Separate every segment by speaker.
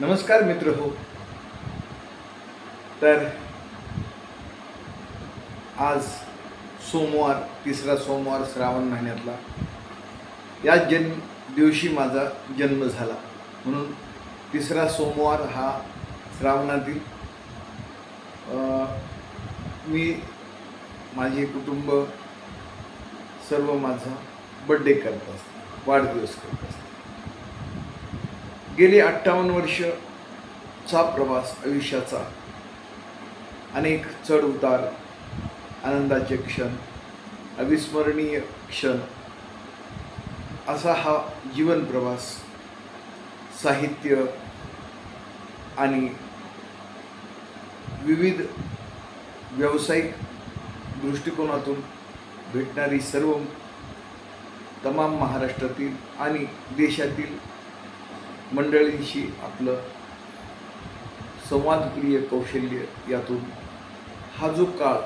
Speaker 1: नमस्कार मित्र हो. तर आज सोमवार तिसरा सोमवार श्रावण महिन्यातला. या जन्म दिवशी माझा जन्म झाला. म्हणून तिसरा सोमवार हा श्रावणातील मी माझे कुटुंब सर्व माझा बड्डे करत असते. वाढदिवस करत असते. गेली अठ्ठावन्न वर्षचा प्रवास आयुष्याचा. अनेक चढ उतार आनंदाचे क्षण अविस्मरणीय क्षण. असा हा जीवन प्रवास साहित्य आणि विविध व्यावसायिक दृष्टिकोनातून भेटणारी सर्व तमाम महाराष्ट्रातील आणि देशातील मंडळींशी आपलं संवादप्रिय कौशल्य यातून हा जो काळ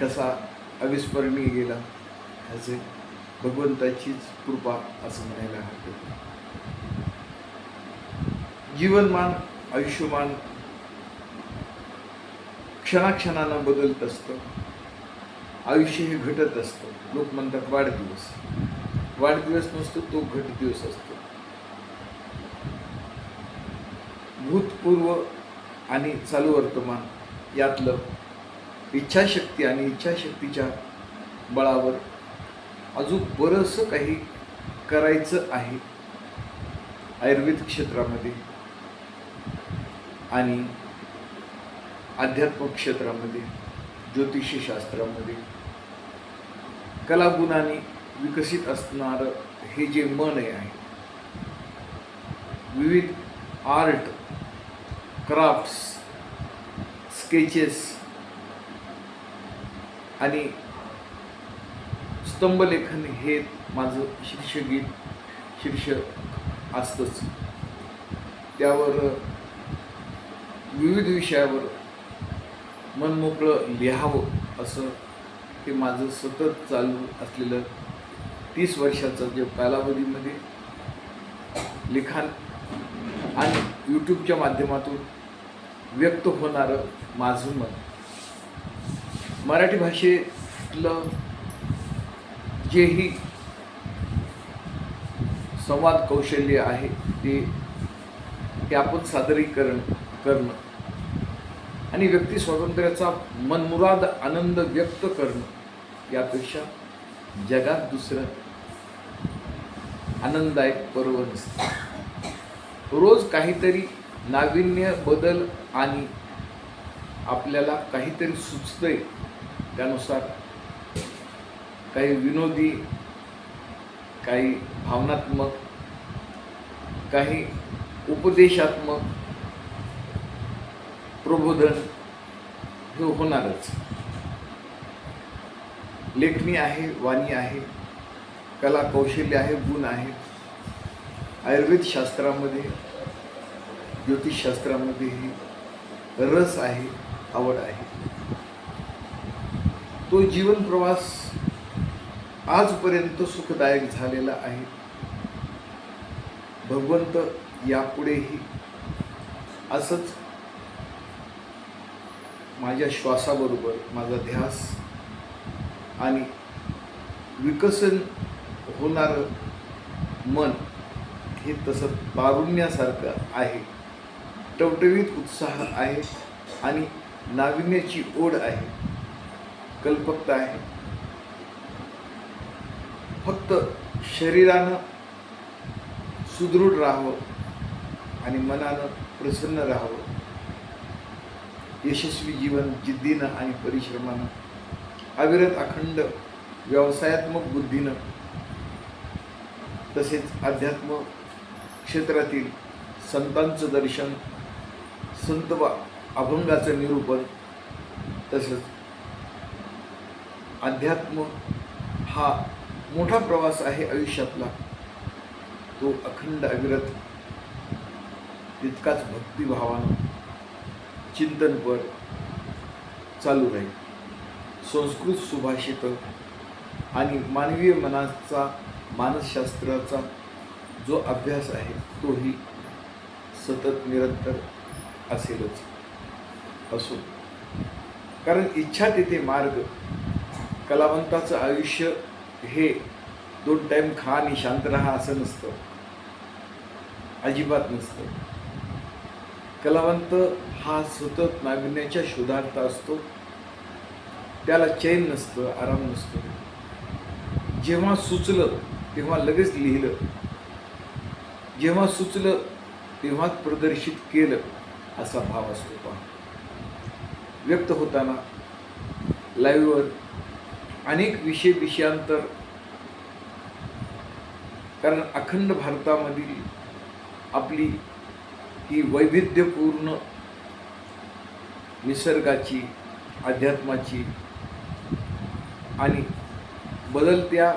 Speaker 1: कसा अविस्मरणीय गेला ह्याचे भगवंताचीच कृपा असं म्हणायला हरकत नाही. जीवनमान आयुष्यमान क्षणाक्षणानं बदलत असतं. आयुष्य हे घटत असतं. लोक म्हणतात वाढदिवस. वाढदिवस नसतो तो घट दिवस असतो. भूतपूर्व आणि चालू वर्तमान यातलं इच्छाशक्ती आणि इच्छाशक्तीच्या बळावर अजून बरंचसं काही करायचं आहे आयुर्वेद क्षेत्रामध्ये आणि अध्यात्म क्षेत्रामध्ये ज्योतिषशास्त्रामध्ये. कलागुणाने विकसित असणारं हे जे मन आहे विविध आर्ट क्राफ्ट्स स्केचेस आणि स्तंभलेखन हे माझं शीर्षगीत शीर्षक असतंच. त्यावर विविध विषयावर मनमोकळं लिहावं असं हे माझं सतत चालू असलेलं तीस वर्षाचं जे कालावधीमध्ये लिखाण आणि यूट्यूबच्या माध्यमातून व्यक्त होणारं माझं मत. मराठी भाषेतलं जेही संवाद कौशल्य आहे ते ते आपण सादरीकरण करणं आणि व्यक्ती स्वातंत्र्याचा मनमुराद आनंद व्यक्त करणं यापेक्षा जगात दुसरं आनंददायक पर्व नसतं रोज काहीतरी नाविन्य बदल आणि आपल्याला काहीतरी सुचतंय त्यानुसार काही विनोदी काही भावनात्मक काही उपदेशात्मक प्रबोधन हे होणारच. लेखणी आहे वाणी आहे कला कौशल्य आहे गुण आहे. आयुर्वेद शास्त्रामध्ये ज्योतिषशास्त्रामध्येही रस आहे आवड आहे. तो जीवन प्रवास आजपर्यंत सुखदायक झालेला आहे. भगवंत यापुढेही असंच माझ्या श्वासाबरोबर माझा ध्यास आणि विकसन होणारं मन हे तसं तारुण्यासारखं आहे. टवटवीत उत्साह आहे आणि नाविन्याची ओढ आहे. कल्पकता आहे. फक्त शरीरानं सुदृढ राहावं आणि मनानं प्रसन्न राहावं. यशस्वी जीवन जिद्दीनं आणि परिश्रमानं. अविरत अखंड व्यवसायात्मक बुद्धीनं तसेच अध्यात्म क्षेत्रातील संतांचं दर्शन संत व अभंगाचं निरूपण तसंच अध्यात्म हा मोठा प्रवास आहे आयुष्यातला. तो अखंड अविरत तितकाच भक्तिभावानं चिंतनपर चालू राहील. संस्कृत सुभाषित आणि मानवीय मनाचा मानसशास्त्राचा जो अभ्यास आहे तोही सतत निरंतर असेलच. असो. कारण इच्छा तिथे मार्ग. कलावंताचं आयुष्य हे दोन टाईम खा आणि शांत राहा असं नसतं. अजिबात नसतं. कलावंत हा सतत नाविन्याच्या शोधार्थ असतो. त्याला चैन नसतं आराम नसतो. जेव्हा सुचलं तेव्हा लगेच लिहिलं. जेव्हा सुचलं तेव्हाच प्रदर्शित केलं असा भाव असतो पहा. व्यक्त होताना लाईव्हवर अनेक विषय विषयांतर कारण अखंड भारतामधील आपली ही वैविध्यपूर्ण निसर्गाची अध्यात्माची आणि बदलत्या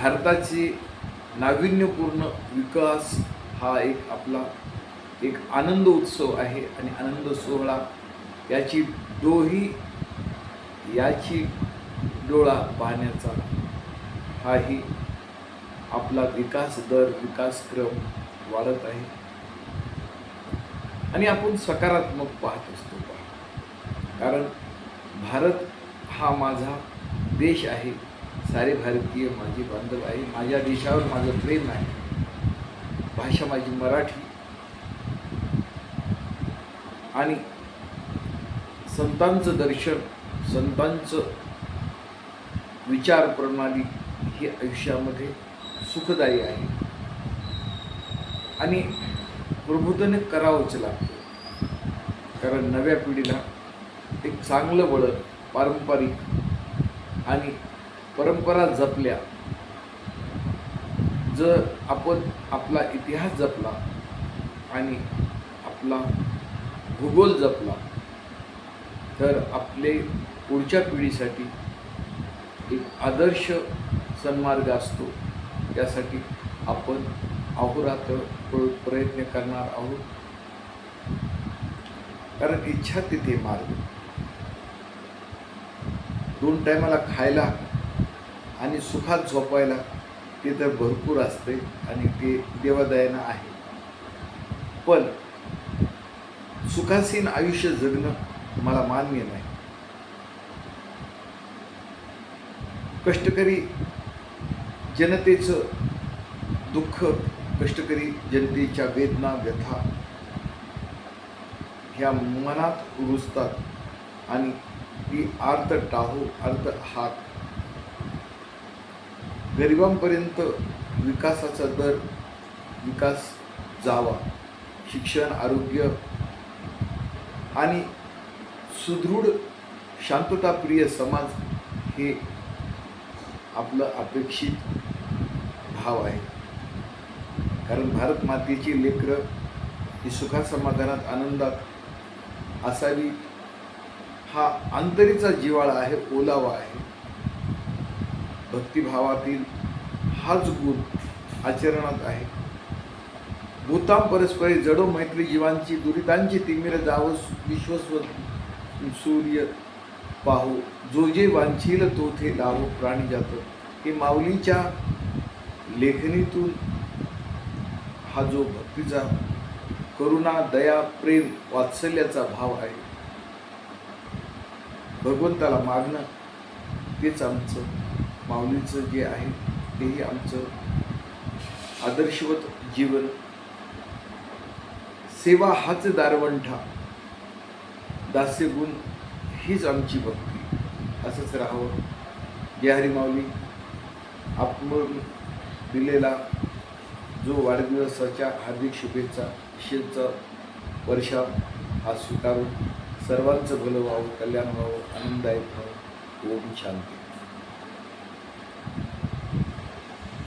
Speaker 1: भारताची नाविन्यपूर्ण विकास हा एक आपला एक आनंद उत्सव आहे आणि आनंद सोहळा याची डोही याची डोळा पाहण्याचा हाही आपला विकास दर विकासक्रम वाढत आहे. आणि आपण सकारात्मक पाहत असतो कारण भारत हा माझा देश आहे. सारे भारतीय माझे बांधव आहे. माझ्या देशावर माझं प्रेम आहे. भाषा माझी मराठी. आणि संतांचं दर्शन संतांचं विचार प्रणाली ही आयुष्यामध्ये सुखदायी आहे. आणि प्रबोधन करावंच लागतं. कारण नव्या पिढीला एक चांगलं वळण पारंपरिक आणि परंपरा जपल्या. जर आपण आपला इतिहास जपला आणि आपला भूगोल जपला तर आपले पुढच्या पिढीसाठी एक आदर्श सन्मार्ग असतो. त्यासाठी आपण अहोरात्र प्रयत्न करणार आहोत. कारण इच्छा तिथे मार्ग. दोन टायमाला खायला आणि सुखात झोपायला ते तर भरपूर असते आणि ते देवादयानं आहे. पण सुखासीन आयुष्य जगणं मला मान्य नाही. कष्टकरी जनतेचं दुःख कष्टकरी जनतेच्या वेदना व्यथा ह्या मनात रुजतात आणि ती आर्त टाहो अर्थ हात गरिबांपर्यंत विकासाचा दर विकास जावा शिक्षण आरोग्य आणि सुदृढ शांतताप्रिय समाज हे आपलं अपेक्षित भाव आहे. कारण भारत मातेची लेकरं ही सुखात समाधानात आनंदात असावी हा अंतरीचा जिवाळा आहे ओलावा आहे. भक्तिभावातील हाच गुण आचरणात आहे. भूताम परस्परे जडो मैत्री जीवांची दुरितांची तिमिर जावं विश्वस्व सूर्य पाहू. जो जे वांछील तो थे लावो प्राणी जातो. हे माऊलीच्या लेखणीतून हा जो भक्तीचा करुणा दया प्रेम वात्सल्याचा भाव आहे. भगवंताला मागणं तेच आमचं माऊलींचं जे आहे तेही आमचं आदर्शवत जीवन. सेवा हाच दारवंठा. दास्य गुण हीच आमची भक्ती. असंच राहावं. जय हरी माऊली. आपण दिलेला जो वाढदिवसाच्या हार्दिक शुभेच्छा शेवचा वर्षा हा स्वीकारून सर्वांचं भलं व्हावं कल्याण व्हावं आनंददायक व्हावं. ओम शांती.